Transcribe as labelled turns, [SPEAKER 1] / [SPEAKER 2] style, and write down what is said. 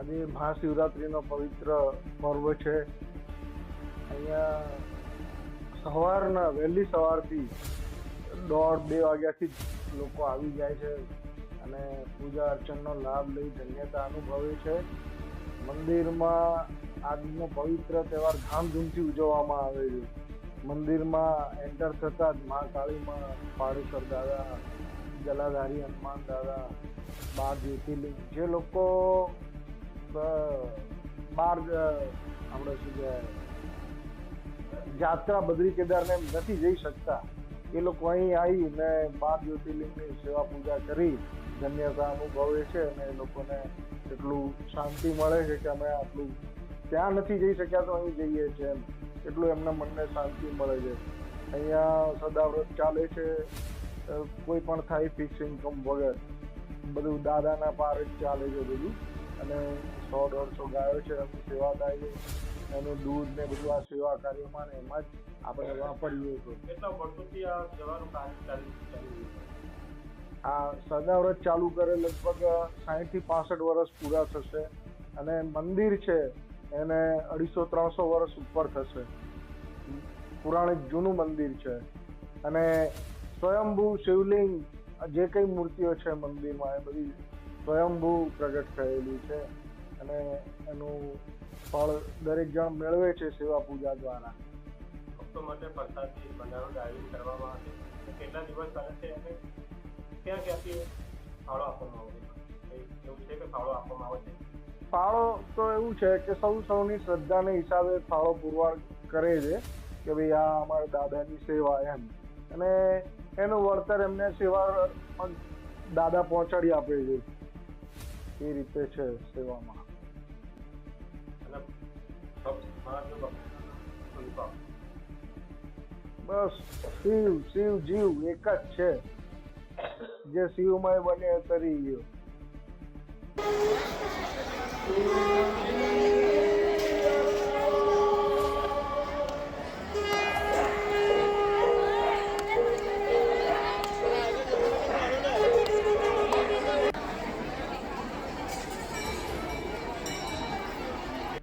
[SPEAKER 1] આજે મહાશિવરાત્રિનો પવિત્ર પર્વ છે. અહીંયા સવારના, વહેલી સવારથી દોઢ બે વાગ્યાથી જ લોકો આવી જાય છે અને પૂજા અર્ચનનો લાભ લઈ ધન્યતા અનુભવે છે. મંદિરમાં આજનો પવિત્ર તહેવાર ધામધૂમથી ઉજવવામાં આવે છે. મંદિરમાં એન્ટર થતાં જ મહાકાળીમાં પાડેશ્વર દાદા, જલાધારી હનુમાન દાદા બાર જ્યોતિર્લિંગ જે લોકો બાર આપણે શું કહેવાય જાત્રા બદ્રી કેદારને નથી જઈ શકતા. એ લોકો અહીં આવીને બાર જ્યોતિર્લિંગની સેવા પૂજા કરી. ધન્યતા અનુભવે છે અને એ લોકોને એટલું શાંતિ મળે છે કે અમે આટલું ત્યાં નથી જઈ શક્યા તો અહીં જઈએ છીએ એમ. એટલું એમના મનને શાંતિ મળે છે. અહીંયા સદાવ્રત ચાલે છે. કોઈ પણ થાય ફિક્સ ઇન્કમ વગર. બધું દાદાના પાર જ ચાલે છે બધું. અને સો દોઢસો ગાયો છે એમની સેવા થાય છે. એનું દૂધ ને બધું આ સેવા કાર્યમાં ને એમાં જ આપણે વાપરીએ છીએ.
[SPEAKER 2] કેટલા વર્ષોથી આ જવાનું કાર્ય
[SPEAKER 1] આ સદાવ્રત ચાલુ કરે લગભગ સાહીઠથી પાસઠ વર્ષ પૂરા થશે. અને મંદિર છે એને અઢીસો ત્રણસો વર્ષ ઉપર થશે. પુરાણિક જૂનું મંદિર છે. અને સ્વયંભૂ શિવલિંગ જે કઈ મૂર્તિઓ છે મંદિરમાં એ બધી સ્વયંભૂ પ્રગટ થયેલી છે અને એનું ફળ દરેક જણ મેળવે છે સેવા પૂજા દ્વારા.
[SPEAKER 2] ભક્તો માટે પ્રસાદથી ભંડારું આયોજન કરવામાં આવે છે. કેટલા દિવસ ચાલે છે અને ક્યાં ક્યાંથી ફાળો આપવામાં આવે છે? એવું છે કે ફાળો આપવામાં આવે છે?
[SPEAKER 1] ફાળો તો એવું છે કે સૌ સૌની શ્રદ્ધાને હિસાબે ફાળો પુરવાર કરે છે કે ભાઈ આ અમારા દાદાની સેવા એમ. અને એનું વળતર એમને સેવા પણ દાદા પહોંચાડી આપે છે. એ રીતે છે સેવામાં. બસ શિવ શિવ જીવ એક જ છે. જે શિવમય બને તરી ગયો.